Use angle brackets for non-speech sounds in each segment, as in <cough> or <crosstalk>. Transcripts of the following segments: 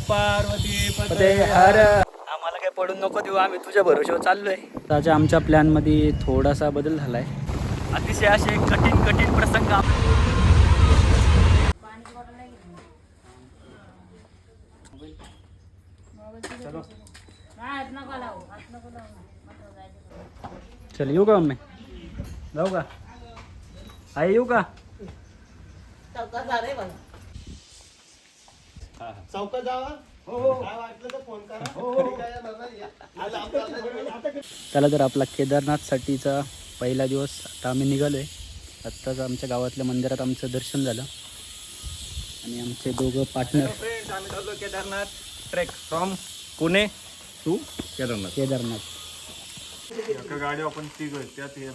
पार्वती ते हर आम्हाला काय पडून नको देऊ आम्ही तुझ्या भरोश्यावर चाललोय. त्याच्या आमच्या प्लॅनमध्ये थोडासा बदल झालाय. अतिशय असे कठीण कठीण प्रसंग चल येऊ का मम्मी? जाऊ का? आई येऊ का चौकात जावा काय वाटलं तर फोन करा घरी काय येणार नाही या. आज आपल्याला- त्याला तर आपला केदारनाथसाठीचा पहिला दिवस. आता आम्ही निघालो आहे आत्ताच आमच्या गावातल्या मंदिरात आमचं दर्शन झालं. आणि आमचे दोघं पार्टनर फ्रेंड्स आम्ही चाललो Kedarnath. Trek from Pune to Kedarnath. Kedarnath. गाडी आपण तिघ त्यात हे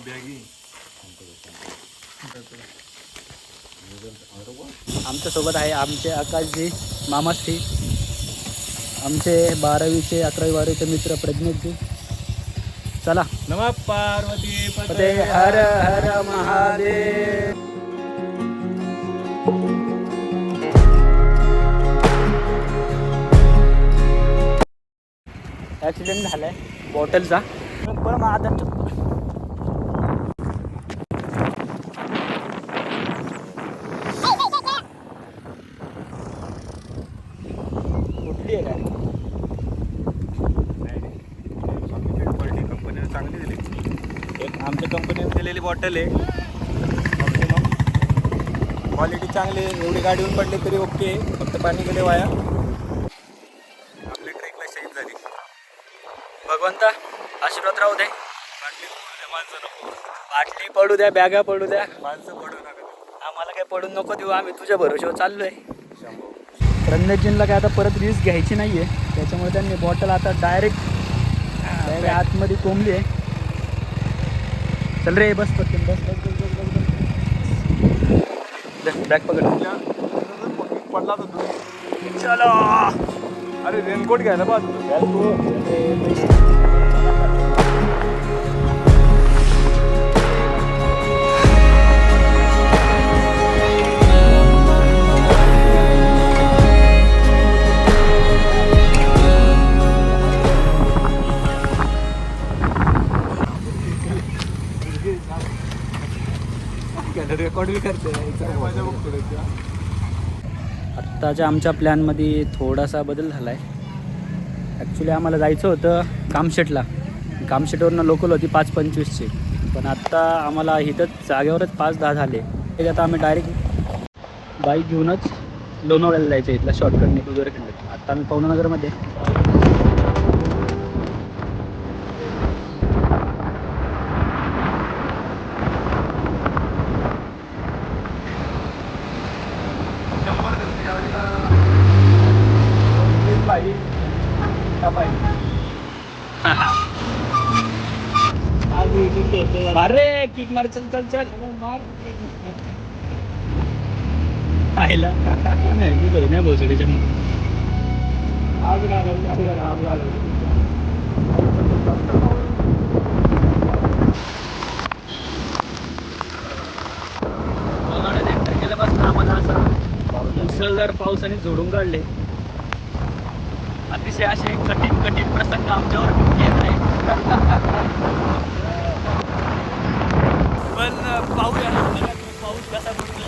बॅगी आमच्यासोबत आहे आमचे आकाशजी मामाश्री आमचे बारावीचे अकरावी बारावीचे मित्र प्रज्ञेशजी चला. नम पार्वती ते हर हर महादेव. ॲक्सिडेंट झालाय. बॉटलचा पण माझा कुठली आहे काय कंपनीने चांगली दिली एक आमच्या कंपनीने दिलेली बॉटल आहे. क्वालिटी चांगली आहे. एवढी गाडी येऊन पडली तरी ओके फक्त पाणी गेले वाया. आपल्या ट्रेकला शहीद झाली. भगवंता आशीर्वाद राहू दे. बाटली पडू द्या बॅगा पडू द्या. माणसं पडू नका. आम्हाला काय पडून नको देऊ. आम्ही तुझ्या भरोश्यावर चाललोय. रणजितजींना काय आता परत रिस्क घ्यायची नाहीये. त्याच्यामुळे त्यांनी बॉटल आता डायरेक्ट आतमध्ये कोंबली आहे. चल रे बस पटकन बस बस बस बस बस बस. बॅग पकड. पडला तर तू चलो. अरे रेनकोट घ्यायला पाहतो रेकॉर्ड बी करते. आत्ताच्या आमच्या प्लॅनमध्ये थोडासा बदल झाला आहे ॲक्च्युली आम्हाला जायचं होतं कामशेटला. कामशेटवरनं लोकल होती पाच पंचवीसची. पण आत्ता आम्हाला इथंच जागेवरच पाच दहा झाले. त्याच्यात आता आम्ही डायरेक्ट बाईक घेऊनच लोणावळ्याला जायचं इथला शॉर्टकटने वगैरे खंड आत्ता आम्ही पवनानगरमध्ये. अरे किक मार चल चल. चल मार आईला. नाही मी बरी नाही भोसडीच्या गेल्यापासून आम्हाला असं मुसळधार पावसाने झोडून काढले. अतिशय असे कठीण कठीण प्रसंग आमच्यावर येत आहे पाहूया पाऊस कसा पडतो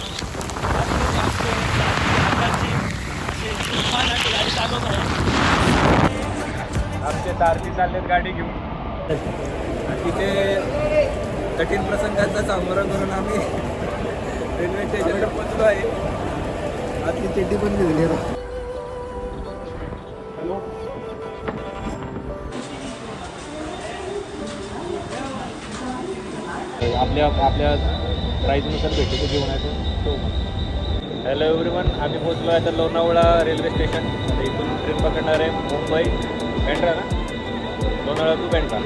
गाडी चालवत आहे आमचे तारती चाललेत गाडी घेऊन. तिथे कठीण प्रसंगाचा सामोरा करून आम्ही रेल्वे स्टेशनवर पोचलो आहे. आपली चेटी पण घेतली आपल्या आपल्या प्राईजनुसार भेटू ते घेऊन येतो हॅलो एव्हरीवन आम्ही पोचलो आहे आता लोणावळा रेल्वे स्टेशन इथून ट्रेन पकडणार आहे मुंबई. बँड्रा ना? लोणावळा टू बँड्रा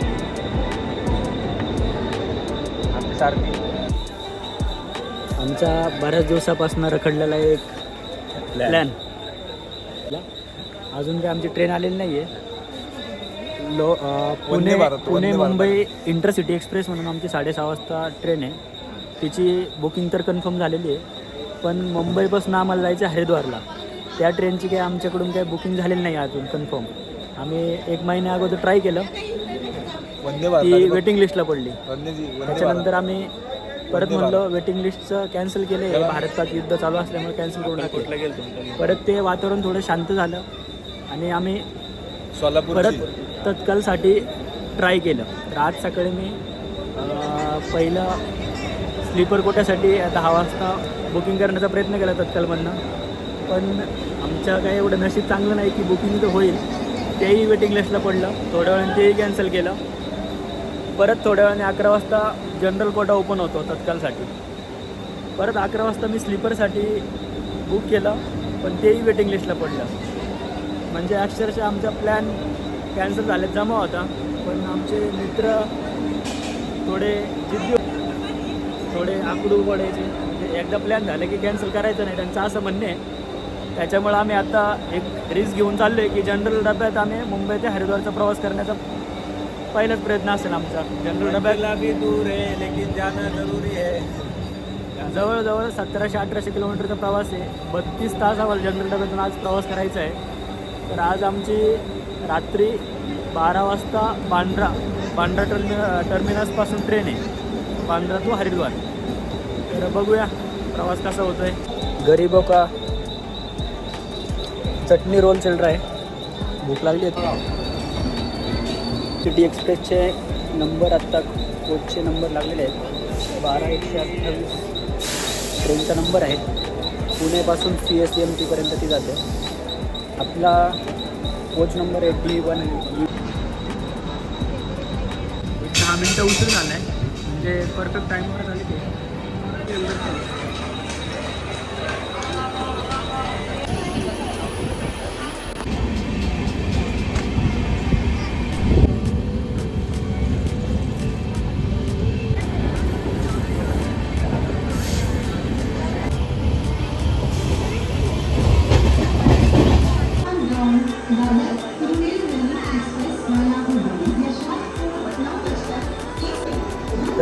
आमचे सारथी आमचा बऱ्याच दिवसापासून रखडलेला एक प्लॅन अजून काही आमची ट्रेन आलेली नाही आहे लो पुणे भारत, पुणे भारत. मुंबई इंटरसिटी एक्सप्रेस म्हणून आमची साडेसहा वाजता ट्रेन आहे. तिची बुकिंग तर कन्फर्म झालेली आहे. पण मुंबईपासून आम्हाला जायचं आहे हरिद्वारला. त्या ट्रेनची काही आमच्याकडून काही बुकिंग झालेली नाही अजून कन्फर्म. आम्ही एक महिन्या अगोदर ट्राय केलं. वंदे ती वेटिंग लिस्टला पडली. वंदे त्याच्यानंतर आम्ही परत म्हणलं वेटिंग लिस्टचं कॅन्सल केलं आहे भारत पाक युद्ध चालू असल्यामुळे कॅन्सल करून टाकलं परत ते वातावरण थोडं शांत झालं. आणि आम्ही सोलापूर परत तत्कालसाठी ट्राय केलं. तर आज सकाळी मी पहिलं स्लीपर कोट्यासाठी दहा वाजता बुकिंग करण्याचा प्रयत्न केला तत्कालमधनं. पण आमच्या काय एवढं नशीब चांगलं नाही की बुकिंग तर होईल. तेही वेटिंग लिस्टला पडलं. थोड्या वेळाने तेही कॅन्सल केलं. परत थोड्या वेळाने अकरा वाजता जनरल कोटा ओपन होतो तत्कालसाठी. परत अकरा वाजता मी स्लीपरसाठी बुक केलं पण तेही वेटिंग लिस्टला पडलं. म्हणजे अक्षरशः आमचा प्लॅन कॅन्सल झाले जमा होता. पण आमचे मित्र थोडे जिद्दी. थोडे आकडू पडायचे म्हणजे एकदा प्लॅन झाले की कॅन्सल करायचं नाही. त्यांचं असं म्हणणे आहे. त्याच्यामुळं आम्ही आता एक रिस्क घेऊन चाललो आहे की जनरल डब्यात आम्ही मुंबई ते हरिद्वारचा प्रवास करण्याचा पहिलाच प्रयत्न असेल आमचा. जनरल डब्यात भी दूर है लेकिन जाना जरूरी है जवळजवळ सतराशे अठराशे किलोमीटरचा प्रवास आहे. बत्तीस तास आम्हाला जनरल डब्यातून आज प्रवास करायचा आहे. तर आज आमची रात्री बारा वाजता बांद्रा बांद्रा टर्मि टर्मिनसपासून ट्रेन आहे. बांद्रा टू हरिद्वार. तर बघूया प्रवास कसा होतो आहे गरीबो का चटणी रोल चल रहा है. भूक लागली होती सिटी एक्सप्रेसचे नंबर आत्ता कोचचे नंबर लागलेले आहेत. बारा एकशे अठ्ठावीस ट्रेनचा नंबर आहे. पुणेपासून सी एस एम टीपर्यंत ती जाते. आपला कोच नंबर आहे. डी वन दहा मिनटं उशीर झाला आहे म्हणजे परफेक्ट टाईमवर झाली ते.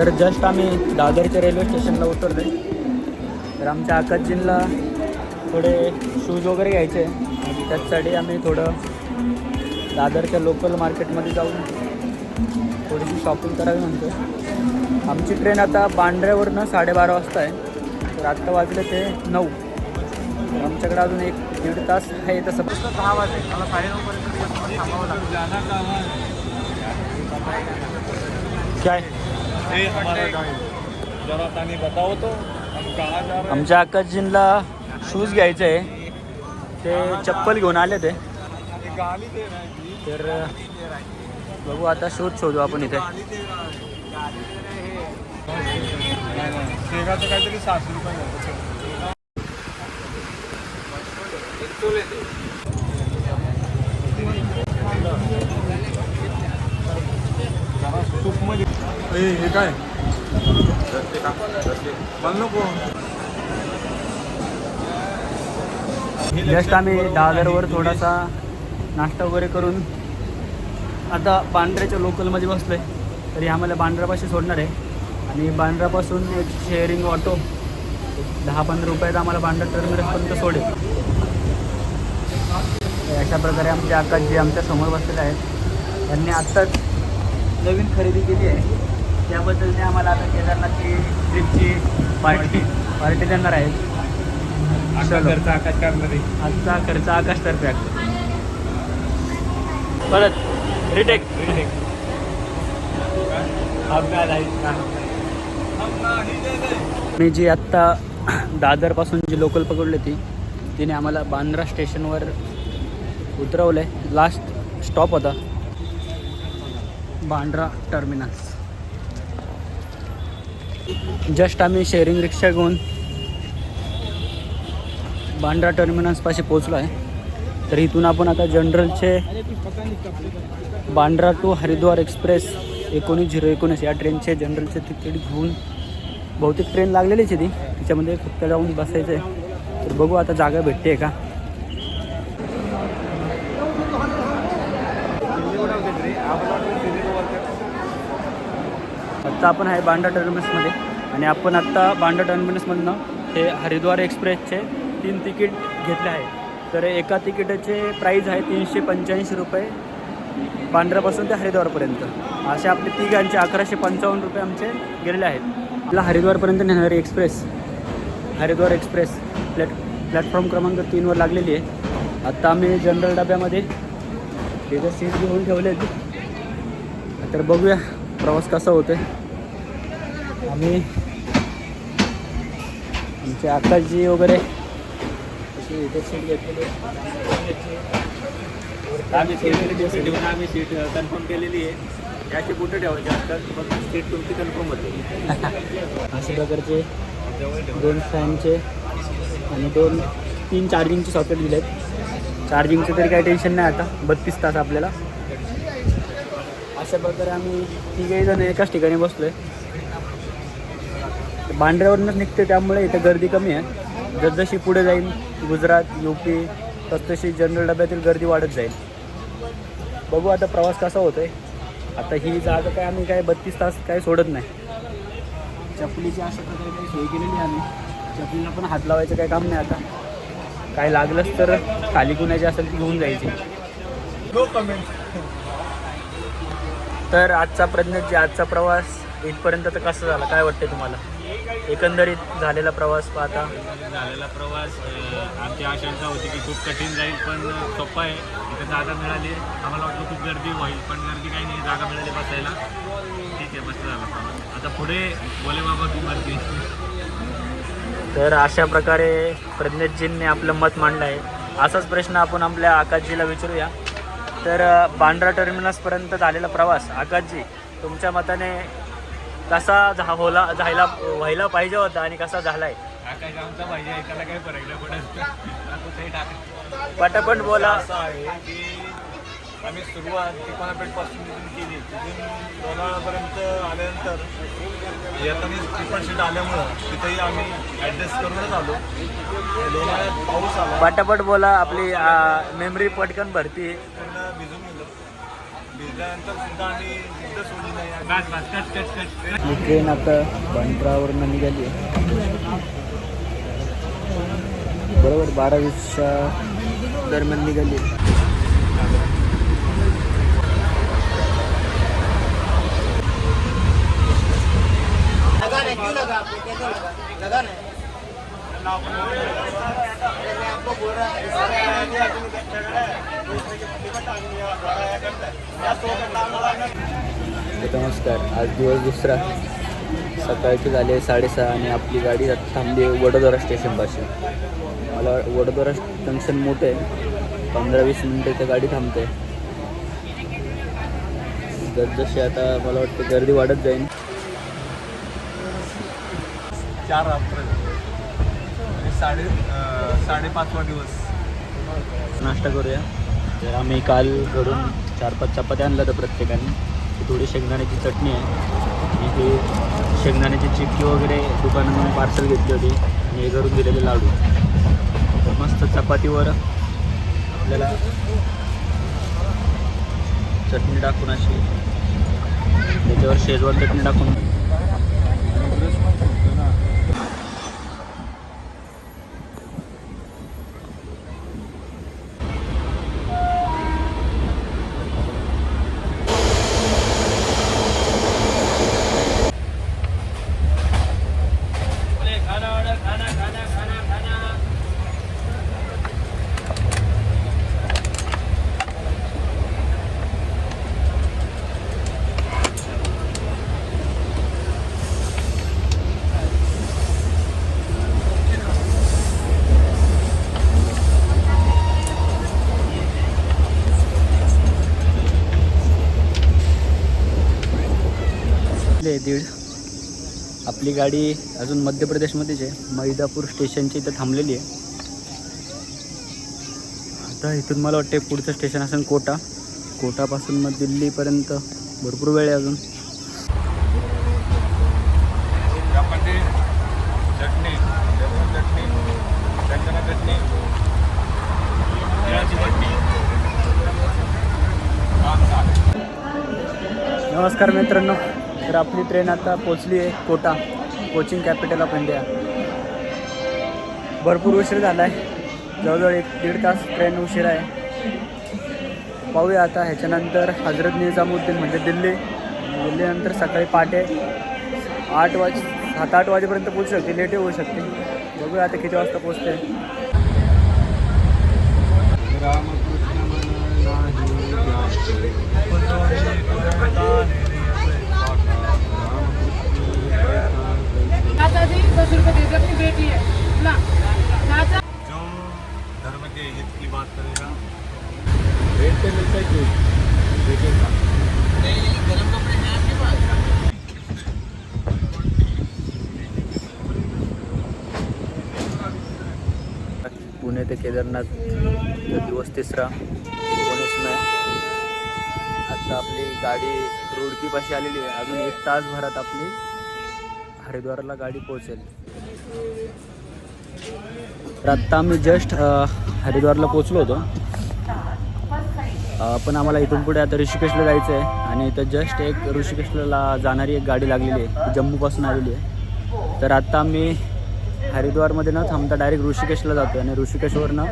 तर जस्ट आम्ही दादरच्या रेल्वे स्टेशनला उतरलो तर आमच्या आकाशजींना थोडे शूज वगैरे घ्यायचे. आणि त्याचसाठी आम्ही थोडं दादरच्या लोकल मार्केटमध्ये जाऊन थोडीशी शॉपिंग करावी म्हणतो आमची ट्रेन आता बांद्र्यावरनं साडेबारा वाजता आहे. तर आत्ता वाजले ते नऊ. आमच्याकडे अजून एक दीड तास आहे तसं. दहा वाजले मला साडेनऊपर्यंत थांबावं लागतं काय? आमच्या आकाशजींना शूज घ्यायचे आहे. ते चप्पल घेऊन आले ते. तर बघू आता शोध शोधू आपण इथे. काहीतरी सहाशे रुपये झालं. जरा सूपमध्ये. ए, हे काय? मला नको. जस्ट आम्ही दादरवर थोडासा नाश्ता वगैरे करून आता बांद्र्याच्या लोकलमध्ये बसलो आहे तरी आम्हाला बांद्रापाशी सोडणार आहे. आणि बांद्रापासून एक शेअरिंग ऑटो दहा पंधरा रुपयात आम्हाला बांद्रा टर्मिनसपर्यंत सोडेल. अशा प्रकारे आमचे आकाश जे आमच्यासमोर बसलेले आहेत. त्यांनी आत्ताच नवीन खरेदी केली आहे. त्याबद्दल ते आम्हाला आता केदारनाथची ट्रिपची पार्टी पार्टी देणार आहेत. चलो. आकाश करणारे आजचा खर्च आकाशतर्फे आहे परत रिटेक मी जी आत्ता दादरपासून जी लोकल पकडली होती तिने आम्हाला बांद्रा स्टेशनवर उतरवलं आहे लास्ट स्टॉप होता. बांद्रा टर्मिनस. जस्ट आम्ही शेअरिंग रिक्षा घेऊन बांद्रा टर्मिनसपाशी पोचलो आहे. तर इथून आपण आता जनरलचे बांद्रा टू हरिद्वार एक्सप्रेस एकोणीस झिरो एकोणीस या ट्रेनचे जनरलचे तिकीट घेऊन बहुतेक ट्रेन लागलेलीच आहे ती. तिच्यामध्ये फक्त जाऊन बसायचं आहे तर बघू आता जागा भेटते का? आता आपण आहे बांडा टर्मिनसमध्ये आणि आपण आत्ता बांडा टर्मिनसमधनं हे हरिद्वार एक्सप्रेसचे तीन तिकीट घेतले आहे. तर एका तिकिटाचे प्राईज आहे तीनशे पंच्याऐंशी रुपये बांद्रापासून ते हरिद्वारपर्यंत. असे आपले तिघांचे अकराशे पंचावन्न रुपये आमचे गेलेले आहेत. आपला हरिद्वारपर्यंत नेणारी express Haridwar express plot platform क्रमांक तीनवर लागलेली आहे. आत्ता आम्ही जनरल डब्यामध्ये तिथं सीट घेऊन ठेवले तर बघूया प्रवास कसा होतो आहे आम्ही आमचे आकाशजी वगैरे अशी घेतलेली. आम्ही सीट आम्ही सीट कन्फर्म केलेली आहे. याची कुठे ठेवायची असतात मग सीट तुमची कन्फर्म होते. <laughs> अशा प्रकारचे दोन फॅनचे आणि दोन तीन चार्जिंगचे सॉकेट दिले आहेत चार्जिंगचं तरी काही टेन्शन नाही आता. बत्तीस तास आपल्याला. अशा प्रकारे आम्ही तिघही जण एकाच ठिकाणी बसलो आहे बांड्र्यावरूनच निघते त्यामुळे इथं गर्दी कमी आहे. जसजशी पुढे जाईल गुजरात यू पी तसतशी जनरल डब्यातील गर्दी वाढत जाईल. बघू आता प्रवास कसा होतोय. आता ही जागा काय आम्ही काय बत्तीस तास काय सोडत नाही. चपलीची अशा प्रकारे काही सोय केलेली आहे आम्ही. चपलीला पण हात लावायचं काही काम नाही आता. काय लागलंच तर खाली कुणाची असेल ती घेऊन जायची. तर आजचा प्रज्ञाची आजचा प्रवास इथपर्यंत तर कसा झाला? काय वाटते तुम्हाला? एकंदरीत झालेला प्रवास पाहता? झालेला प्रवास आमची आशंका होती की खूप कठीण जाईल पण सोपा आहे. इथं जागा मिळाली. आम्हाला वाटलं खूप गर्दी होईल पण गर्दी काही नाही. जागा मिळाली बसायला. ठीक आहे मस्त झाला आता पुढे बोले बाबा की गर्दी तर अशा प्रकारे प्रज्ञातजींनी आपलं मत मांडलं आहे असाच प्रश्न आपण आपल्या आकाशजीला विचारूया. तर बांद्रा टर्मिनसपर्यंत झालेला प्रवास. आकाशजी तुमच्या मताने कसा झा होला झायला व्हायला पाहिजे होता आणि कसा झाला आहे आकाश आमचा पाहिजे ऐकायला काही फरक नाही. पडत आता ते टाक पटापट बोला. असं आहे की आम्ही सुरुवात तिकोनापेठपासून तिथून केली. तिथून लोणावळापर्यंत आल्यानंतर येताना ट्रिपल शीट आल्यामुळं तिथेही आम्ही ॲडजस्ट करूनच आलो. लोणावळ्यात पाऊस आला. पटापट बोला आपली मेमरी पटकन भरती. ही ट्रेन आता बांद्रावरून निघाली. बरोबर बारा वीसच्या दरम्यान निघाली लगा नहीं क्यों लगा आपको कैसे लगा लगा नहीं अरे मैं आपको बोल रहा तर नमस्कार आज दिवस दुसरा. सकाळचे झाले साडेसहा आणि आपली गाडी थांबली वडोदरा स्टेशनपाशी मला वडोदरा जंक्शन मोठं आहे. पंधरा वीस मिनटं इथं गाडी थांबते. जसजशी आता मला वाटतं गर्दी वाढत जाईल. चार आणि साडे साडेपाचवा दिवस. नाश्ता करूया. तर आम्ही काल घरून चार पाच चपात्या आणल्या तर प्रत्येकाने. थोडी शेंगदाण्याची चटणी आहे. आणि ही शेंगदाण्याची चिक्की वगैरे दुकानातून पार्सल घेतली होती. आणि हे घरून दिलेले लाडू. तर मस्त चपातीवर आपल्याला चटणी टाकून अशी. त्याच्यावर शेजवान चटणी टाकून. ले दीड. आपली गाडी अजून मध्य प्रदेशमध्येच आहे. मैदापूर स्टेशनच्या इथं थांबलेली आहे. आता इथून मला वाटते पुढचं स्टेशन असेल कोटा. कोटापासून मग दिल्लीपर्यंत भरपूर वेळ आहे अजून. चटणी चटणी शेंगदाणा चटणी. नमस्कार मित्रांनो. तर आपली ट्रेन आता पोचली आहे Kota coaching capital of India भरपूर उशीर झाला आहे जवळजवळ एक दीड तास ट्रेन उशीर आहे पाहूया आता ह्याच्यानंतर हजरत निजामुद्दीन म्हणजे दिल्ली दिल्लीनंतर सकाळी पहाटे आठ वाज सात आठ वाजेपर्यंत पोहोचू शकते लेट होऊ शकते बघूया आता किती वाजता पोचते रामकृष्ण जी दस रुपये दे दे अपनी बेटी है। ला चाचा। जो धर्म के हित की बात करेगा पुणे ते केदारनाथ तो दिवस तिसरा आता आपली गाडी रुडकीपाशी आलेली आहे. अजून एक तासभरात आपली हरिद्वारला गाडी पोहोचेल. तर आत्ता आम्ही जस्ट हरिद्वारला पोचलो होतो. पण आम्हाला इथून पुढे आता ऋषिकेशला जायचं आहे आणि इथं जस्ट एक ऋषिकेशला जाणारी एक गाडी लागलेली आहे जम्मूपासून आलेली आहे. तर आत्ता आम्ही हरिद्वारमध्ये न थांबता डायरेक्ट ऋषिकेशला जातो आणि ऋषिकेशवरनं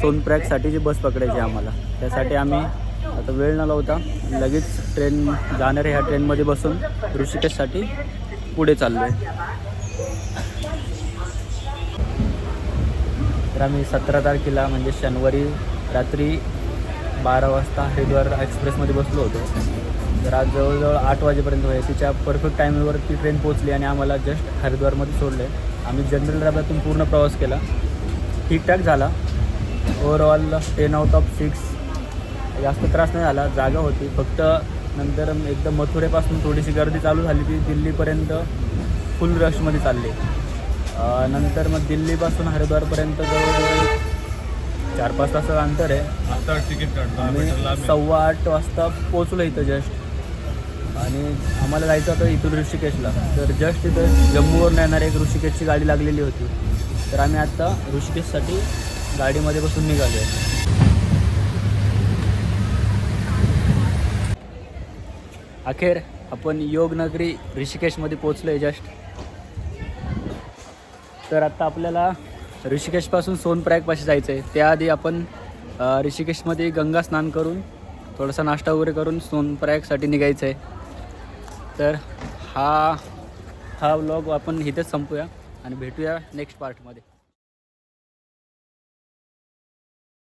सोनप्रॅगसाठी जी बस पकडायची आहे आम्हाला त्यासाठी आम्ही आता वेळ न लावता लगेच ट्रेन जाणाऱ्या ह्या ट्रेनमध्ये बसून ऋषिकेशसाठी. पुढे चाललो आहे तर आम्ही सतरा तारखेला म्हणजे शनिवारी रात्री बारा वाजता हरिद्वार एक्सप्रेसमध्ये बसलो होतो. तर आज जवळजवळ आठ वाजेपर्यंत होईल तिच्या परफेक्ट टायमिंगवर ती ट्रेन पोहोचली आणि आम्हाला जस्ट हरिद्वारमध्ये सोडले आम्ही जनरल डब्यातून पूर्ण प्रवास केला. ठीकठाक झाला. Overall ten out of six जास्त त्रास नाही झाला. जागा होती. फक्त नंतर एकदम मथुरेपासून थोडीशी गर्दी चालू झाली ती दिल्लीपर्यंत फुल रशमध्ये चालली. नंतर मग दिल्लीपासून हरिद्वारपर्यंत जवळजवळ चार पाच तासाचं अंतर आहे. आता तिकीट काढतो. आम्ही. सव्वा आठ वाजता पोचलो इथं जस्ट आणि आम्हाला जायचं होतं इथून ऋषिकेशला. तर जस्ट इथं जम्मूवरून येणारी एक ऋषिकेशची गाडी लागलेली होती. तर आम्ही आत्ता ऋषिकेशसाठी गाडीमध्ये बसून निघालो आहे अखेर आपण योगनगरी ऋषिकेशमध्ये पोचलो आहे जस्ट तर आत्ता आपल्याला ऋषिकेशपासून सोनप्रयागपाशी जायचं आहे त्याआधी आपण ऋषिकेशमध्ये गंगा स्नान करून थोडासा नाश्ता वगैरे करून सोनप्रयागसाठी निघायचं आहे तर हा हा व्लॉग आपण इथेच संपूया आणि भेटूया नेक्स्ट पार्टमध्ये